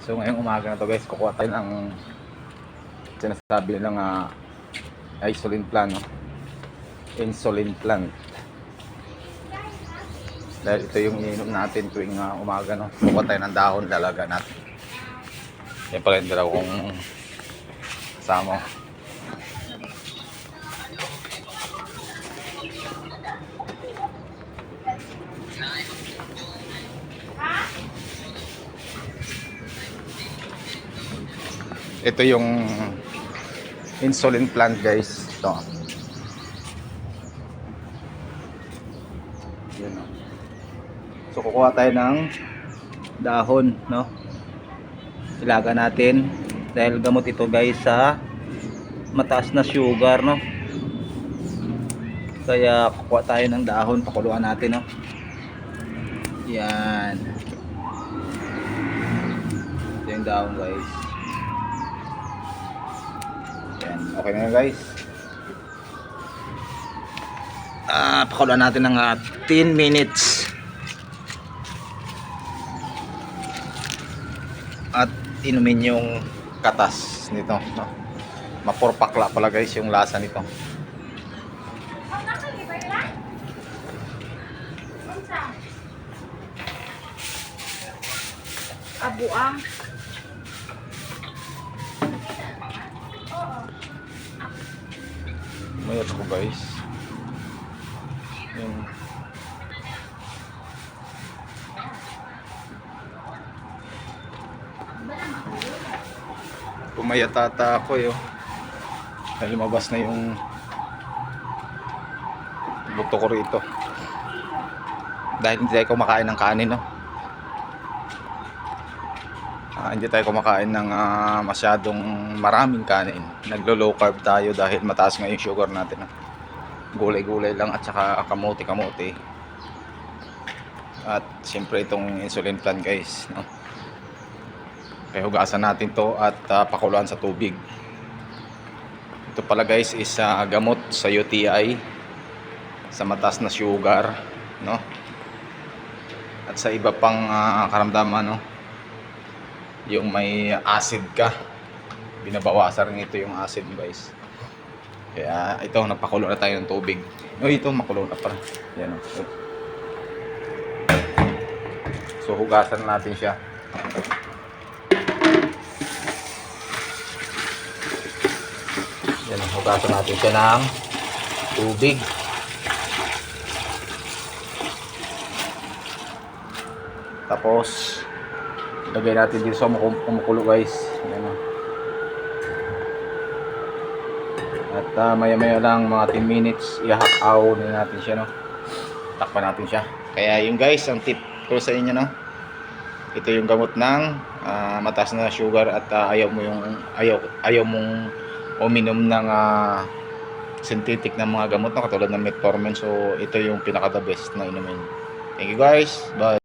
So ngayong umaga na to guys, kukuha tayo ng sinasabi nilang uh, insulin plan. No? Insulin plant. Dahil ito yung ininom natin tuwing uh, umaga. No? Kukuha tayo ng dahon, lalaga natin. Yan pala yung dalaw kong kasama. Ito yung insulin plant guys. Ito. Yun, no? So kukuha tayo ng dahon, no? Ilaga natin dahil gamot ito guys sa mataas na sugar, no? Kaya kukuha tayo ng dahon, pakuluan natin, no? Yan. Ito yung dahon guys. Okay na yun guys. Ah, pakuluan natin ng ah, 10 minutes. At inumin yung katas nito. No? Mapurpakla pala guys yung lasa nito. Abuang. Mayat ko guys. Yung Pumayatata ako yo. Dahil lumabas na yung buto ko rito. Dahil hindi tayo kumakain ng kanin, no? Hindi tayo kumakain ng ah, masyadong maraming kanin. Naglo-low carb tayo dahil mataas nga yung sugar natin. Gulay-gulay lang at saka kamote-kamote. At siyempre itong insulin plan guys. No? Kaya hugasan natin to at ah, pakuluan sa tubig. Ito pala guys is ah, gamot sa UTI sa mataas na sugar, no? At sa iba pang ah, karamdaman, no? Yung may acid ka. Binabawasan rin ito yung acid, guys. Kaya ito, napakulo na tayo ng tubig. O ito, makulo na pala. Yan, oh. So, hugasan natin siya. Yan, hugasan natin siya ng tubig. Tapos, lagay natin dito sa kumu- kumukulo guys. Yan o. At ah, maya maya lang mga 10 minutes, ihakaw na natin siya no. Takpan natin siya. Kaya yung guys, ang tip ko sa inyo no. Ito yung gamot ng ah, mataas na sugar at ah, ayaw mo yung ayaw ayaw mong uminom ng ah, synthetic na mga gamot no, katulad ng metformin. So ito yung pinaka the best na inumin. Thank you guys. Bye.